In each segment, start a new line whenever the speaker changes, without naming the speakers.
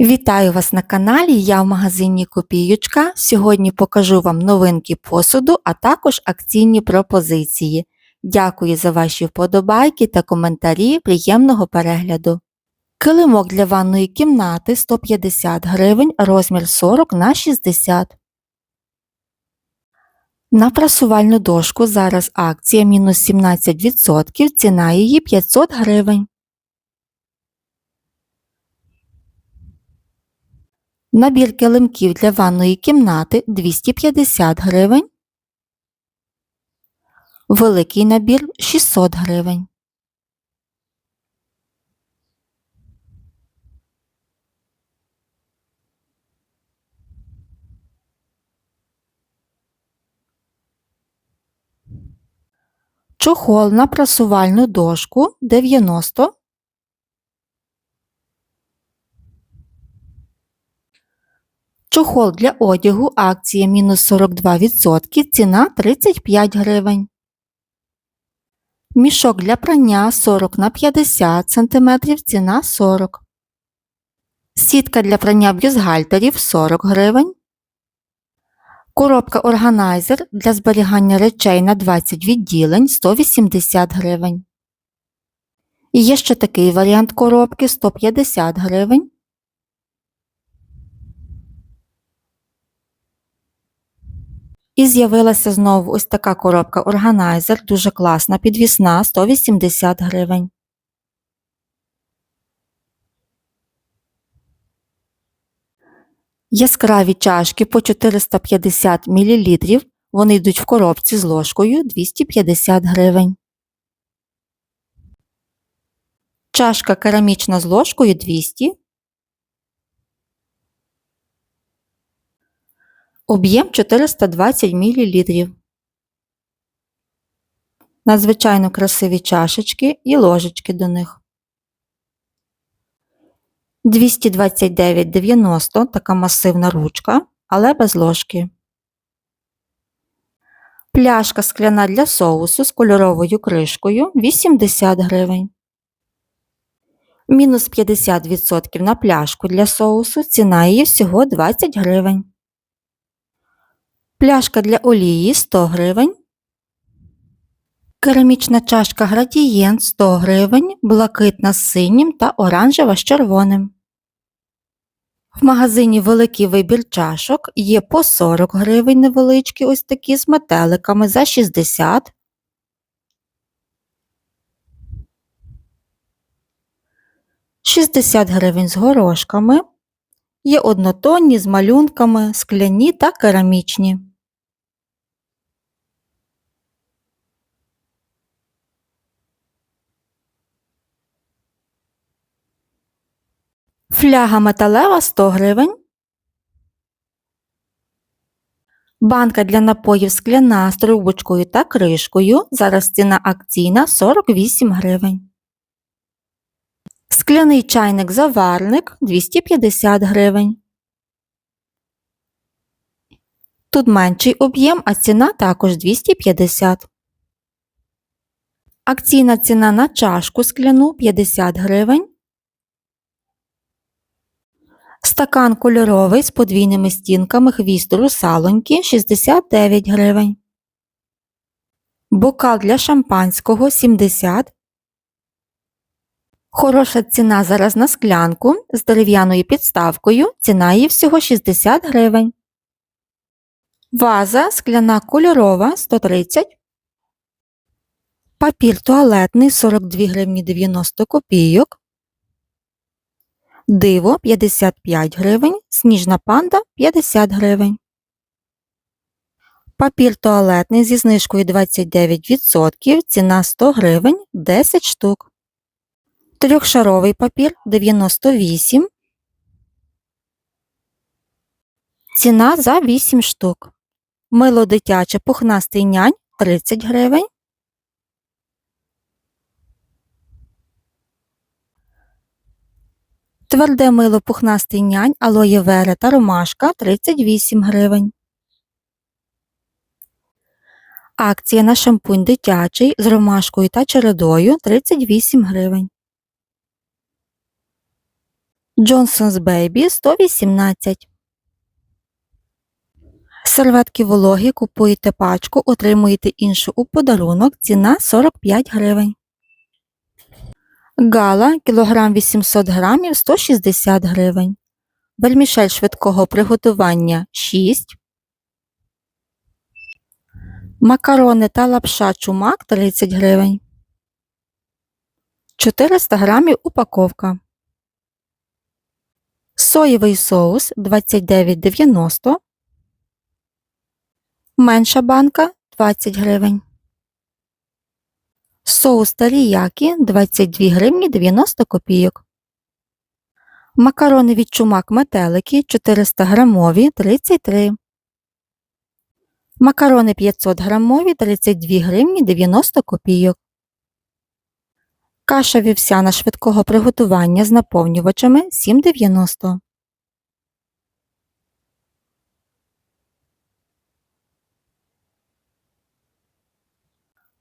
Вітаю вас на каналі. Я в магазині Копіючка. Сьогодні покажу вам новинки посуду, а також акційні пропозиції. Дякую за ваші вподобайки та коментарі. Приємного перегляду. Килимок для ванної кімнати 150 гривень, розмір 40 на 60. На прасувальну дошку зараз акція мінус 17%, ціна її 500 гривень. Набір килимків для ванної кімнати 250 гривень. Великий набір 600 гривень. Чохол на прасувальну дошку 90 Чохол для одягу акція мінус 42%, ціна 35 гривень. Мішок для прання 40 на 50 см, ціна 40 Сітка для прання бюстгальтерів 40 гривень. Коробка органайзер для зберігання речей на 20 відділень 180 гривень. І є ще такий варіант коробки 150 гривень. І з'явилася знову ось така коробка органайзер, дуже класна, підвісна 180 гривень. Яскраві чашки по 450 мл. Вони йдуть в коробці з ложкою 250 гривень. Чашка керамічна з ложкою 200 Об'єм 420 мл. Надзвичайно красиві чашечки і ложечки до них. 229,90 така масивна ручка, але без ложки. Пляшка скляна для соусу з кольоровою кришкою 80 гривень. Мінус 50% на пляшку для соусу. Ціна її всього 20 гривень. Пляшка для олії 100 гривень. Керамічна чашка градієнт 100 гривень, блакитна з синім та оранжева з червоним. В магазині великий вибір чашок є по 40 гривень невеличкі, ось такі з метеликами за 60. Шістдесят гривень з горошками. Є однотонні з малюнками, скляні та керамічні. Фляга металева 100 гривень. Банка для напоїв скляна з трубочкою та кришкою. Зараз ціна акційна 48 гривень. Скляний чайник заварник 250 гривень. Тут менший об'єм, а ціна також 250. Акційна ціна на чашку скляну 50 гривень. Стакан кольоровий з подвійними стінками хвіст русалоньки 69 гривень. Бокал для шампанського 70. Хороша ціна зараз на склянку з дерев'яною підставкою. Ціна її всього 60 гривень. Ваза скляна кольорова 130. Папір туалетний 42 гривні 90 копійок. Диво 55 гривень, сніжна панда 50 гривень. Папір туалетний зі знижкою 29%, ціна 100 гривень 10 штук. Трьохшаровий папір 98. Ціна за 8 штук. Мило дитяче пухнастий нянь 30 гривень. Тверде мило пухнастий нянь, алоє вера та ромашка 38 гривень. Акція на шампунь дитячий з ромашкою та чередою 38 гривень. Johnson's Baby 118. Серветки вологі купуєте пачку, отримуєте іншу у подарунок. Ціна 45 гривень. Гала кілограм 800 грамів 160 гривень. Вермішель швидкого приготування 6. Макарони та лапша чумак 30 гривень. 400 грамів упаковка. Соєвий соус 29,90. Менша банка 20 гривень. Соус теріякі 22 гривні 90 копійок. Макарони від чумак метелики 400 грамові 33. Макарони 500 грамові 32 гривні 90 копійок. Каша вівсяна швидкого приготування з наповнювачами 7,90.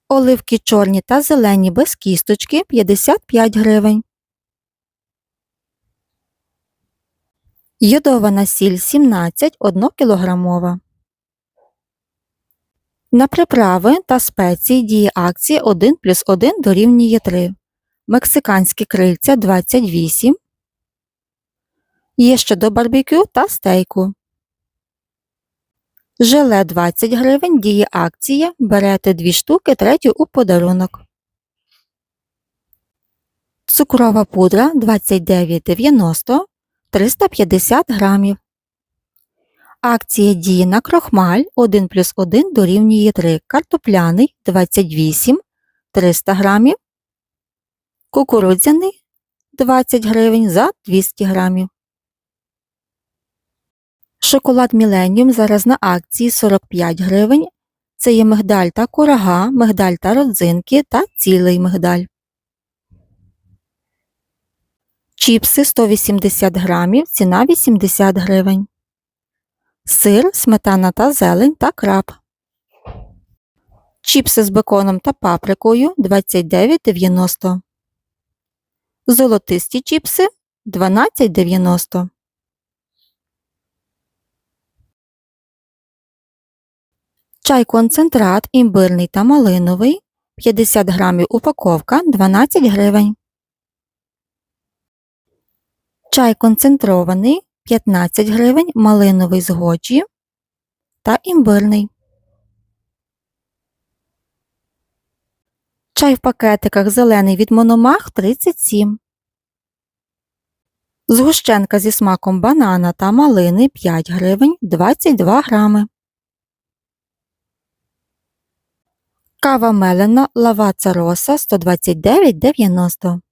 Оливки чорні та зелені без кісточки 55 гривень. Йодована сіль 17 1 кілограмова. На приправи та спеції діє акції 1 плюс 1 дорівнює 3. Мексиканські крильця 28. Є ще до барбекю та стейку. Желе 20 гривень, діє акція. Берете 2 штуки, третю у подарунок. Цукрова пудра 29,90 350 грамів. Акція діє на крохмаль 1 плюс 1 дорівнює 3. Картопляний 28 300 грамів. Кукурудзяний 20 гривень за 200 грамів. Шоколад Міленіум зараз на акції 45 гривень. Це є мигдаль та курага, мигдаль та родзинки та цілий мигдаль. Чіпси 180 грамів, ціна 80 гривень. Сир, сметана та зелень та краб. Чіпси з беконом та паприкою 29,90. Золотисті чіпси 12,90. Чай концентрат імбирний та малиновий 50 грамів упаковка 12 гривень. Чай концентрований 15 гривень, малиновий з годжі та імбирний. Чай в пакетиках зелений від мономах 37. Згущенка зі смаком банана та малини 5 гривень 22 грами. Кава мелена лаваца роса 129,90.